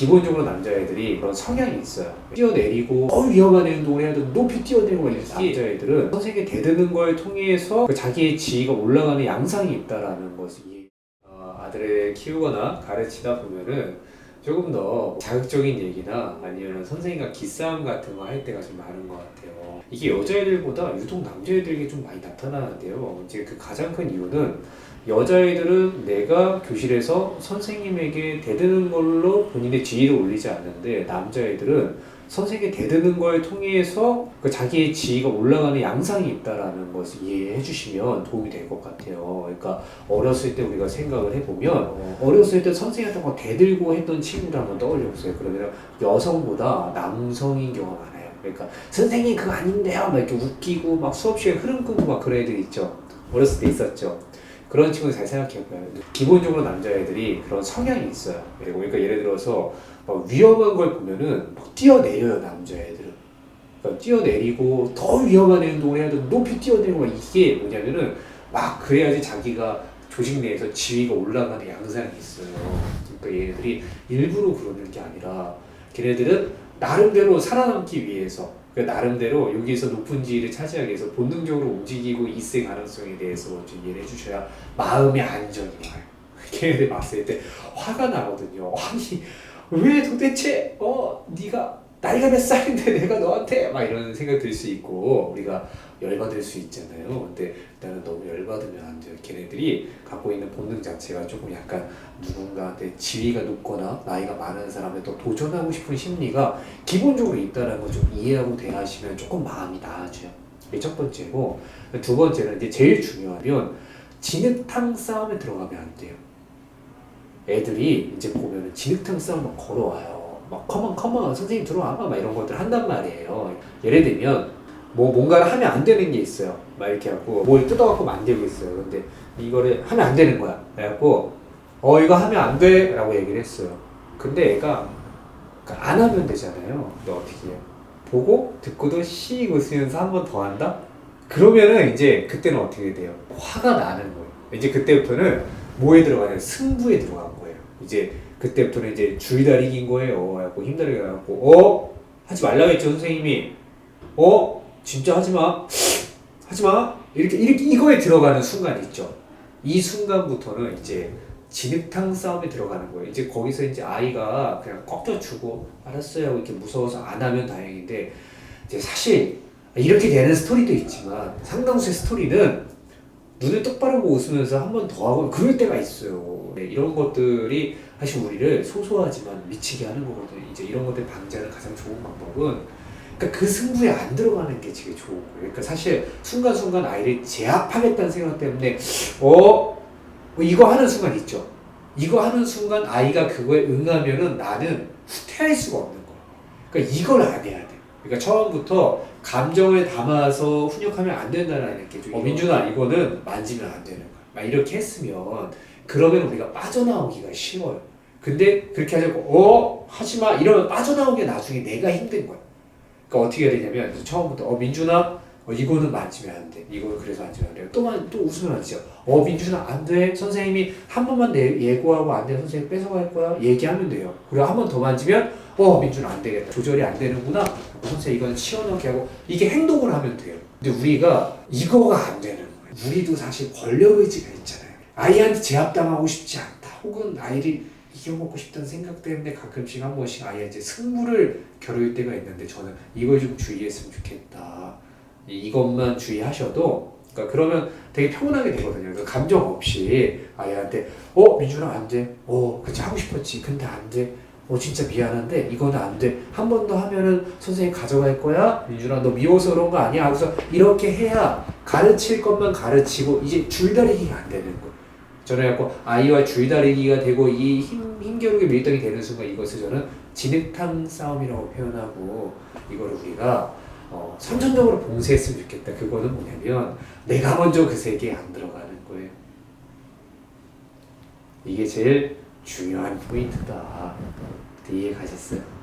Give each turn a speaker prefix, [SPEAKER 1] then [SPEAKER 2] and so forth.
[SPEAKER 1] 기본적으로 남자애들이 그런 성향이 있어요. 뛰어내리고 어 위험한 행동을 해야 돼. 높이 뛰어내리고 막 이렇게 남자애들은 선생님이 대드는 걸 통해서 그 자기의 지위가 올라가는 양상이 있다라는 것을 이해. 어, 아들을 키우거나 가르치다 보면은 조금 더 자극적인 얘기나 아니면 선생님과 기싸움 같은 거 할 때가 좀 많은 것 같아요. 이게 여자애들보다 유독 남자애들에게 좀 많이 나타나는데요. 이제 그 가장 큰 이유는 여자애들은 내가 교실에서 선생님에게 대드는 걸로 본인의 지위를 올리지 않는데 남자애들은 선생님이 대드는 걸 통해서 그 자기의 지위가 올라가는 양상이 있다라는 것을 이해해 주시면 도움이 될 것 같아요. 그러니까 어렸을 때 우리가 생각을 해보면 어, 어렸을 때 선생님한테 막 대들고 했던 친구를 한번 떠올려 보세요. 그러면 여성보다 남성인 경우가 많아요. 그러니까 선생님 그거 아닌데요. 막 이렇게 웃기고 막 수업 시간에 흐름 끊고 막 그런 애들 있죠. 어렸을 때 있었죠. 그런 친구 잘 생각해봐요. 기본적으로 남자애들이 그런 성향이 있어요. 그러니까 예를 들어서 막 위험한 걸 보면은 막 뛰어내려요 남자애들은. 그러니까 뛰어내리고 더 위험한 행동을 해야 돼. 높이 뛰어내리고 막 이게 뭐냐면은 막 그래야지 자기가 조직 내에서 지위가 올라가는 양상이 있어요. 그러니까 얘네들이 일부러 그러는 게 아니라 걔네들은 나름대로 살아남기 위해서 그러니까 나름대로 여기서 높은 지위를 차지하기 위해서 본능적으로 움직이고 있을 가능성에 대해서 좀 이해를 해주셔야 마음의 안정이 와요. 걔네들 봤을 때 화가 나거든요. 아니 왜 도대체 어 네가 나이가 몇 살인데 내가 너한테 막 이런 생각 들 수 있고 우리가 열받을 수 있잖아요. 근데 일단은 너무 열받으면 안 돼요. 걔네들이 갖고 있는 본능 자체가 조금 약간 누군가한테 지위가 높거나 나이가 많은 사람에 또 도전하고 싶은 심리가 기본적으로 있다는 걸 좀 이해하고 대하시면 조금 마음이 나아져요. 이게 첫 번째고 두 번째는 이제 제일 중요하면 진흙탕 싸움에 들어가면 안 돼요. 애들이 이제 보면은 진흙탕 싸움 막 걸어와요. 막 컴온 컴온 선생님 들어와봐 막 이런 것들 한단 말이에요. 예를 들면 뭐 뭔가를 하면 안 되는 게 있어요. 막 이렇게 하고 뭘 뜯어갖고 만들고 있어요. 근데 이거를 하면 안 되는 거야. 그래갖고 어 이거 하면 안 돼라고 얘기를 했어요. 근데 애가 그러니까 안 하면 되잖아요. 근데 어떻게 해요? 보고 듣고도 씩 웃으면서 한 번 더 한다? 그러면은 이제 그때는 어떻게 돼요? 화가 나는 거예요. 이제 그때부터는 뭐에 들어가냐? 승부에 거예요. 이제 그때부터는 이제 줄다리기인 거예요. 그래갖고 힘들게 해갖고 어? 하지 말라고 했죠 선생님이. 어? 진짜 하지 마. 하지 마. 이렇게 이렇게 이거에 들어가는 순간 있죠. 이 순간부터는 이제 진흙탕 싸움에 들어가는 거예요. 이제 거기서 이제 아이가 그냥 꺾여주고 알았어요 이렇게 무서워서 안 하면 다행인데 이제 사실 이렇게 되는 스토리도 있지만 상당수의 스토리는 눈을 똑바로 보고 웃으면서 한 번 더 하고 그럴 때가 있어요. 네, 이런 것들이 사실 우리를 소소하지만 미치게 하는 거거든요. 이제 이런 것들 방지하는 가장 좋은 방법은 그러니까 그 승부에 안 들어가는 게 제일 거예요. 그러니까 사실 순간순간 아이를 제압하겠다는 생각 때문에 어 뭐 이거 하는 순간 있죠. 이거 하는 순간 아이가 그거에 응하면은 나는 후퇴할 수가 없는 거야. 그러니까 이걸 안 해야 돼. 그러니까 처음부터 감정을 담아서 훈육하면 안 된다는 게 좀. 어, 민준아 이거는 만지면 안 되는 거야. 막 이렇게 했으면 그러면 우리가 빠져나오기가 쉬워요. 근데 그렇게 하자고 어 하지 마 이러면 빠져나오기 나중에 내가 힘든 거야. 그러니까 어떻게 해야 되냐면 처음부터 어 민준아 어, 이거는 만지면 안 돼. 이거는 그래서 만지면 안 돼요. 또만 또 웃으면 안 돼요. 어 민준아 안 돼. 선생님이 한 번만 내 예고하고 안 돼. 선생님 뺏어갈 거야. 얘기하면 돼요. 그리고 한 번 더 만지면 어 민준아 안 되겠다. 조절이 안 되는구나. 선생님 이건 치워넣게 하고 이게 행동을 하면 돼요. 근데 우리가 이거가 안 되는 거예요. 우리도 사실 권력 의지가 있잖아요. 아이한테 제압당하고 싶지 않다. 혹은 아이를 이겨먹고 싶다는 생각 때문에 가끔씩 한 번씩 아이한테 승부를 겨룰 때가 있는데 저는 이걸 좀 주의했으면 좋겠다. 이- 이것만 주의하셔도 그러니까 그러면 되게 평온하게 되거든요. 그 감정 없이 아이한테 어 민준아 안 돼. 어 그치 하고 싶었지. 근데 안 돼. 어 진짜 미안한데 이거는 안 돼. 한 번 더 하면은 선생님 가져갈 거야. 민준아 너 미워서 그런 거 아니야. 그래서 이렇게 해야 가르칠 것만 가르치고 이제 줄다리기가 안 되는 거. 저는 약간 아이와 줄다리기가 되고 이 힘, 힘겨루기 밀당이 되는 순간 이것을 저는 진흙탕 싸움이라고 표현하고 이거를 우리가 어, 선천적으로 봉쇄했으면 좋겠다. 그거는 뭐냐면 내가 먼저 그 세계에 안 들어가는 거예요. 이게 제일 중요한 포인트다. 이해 가셨어요?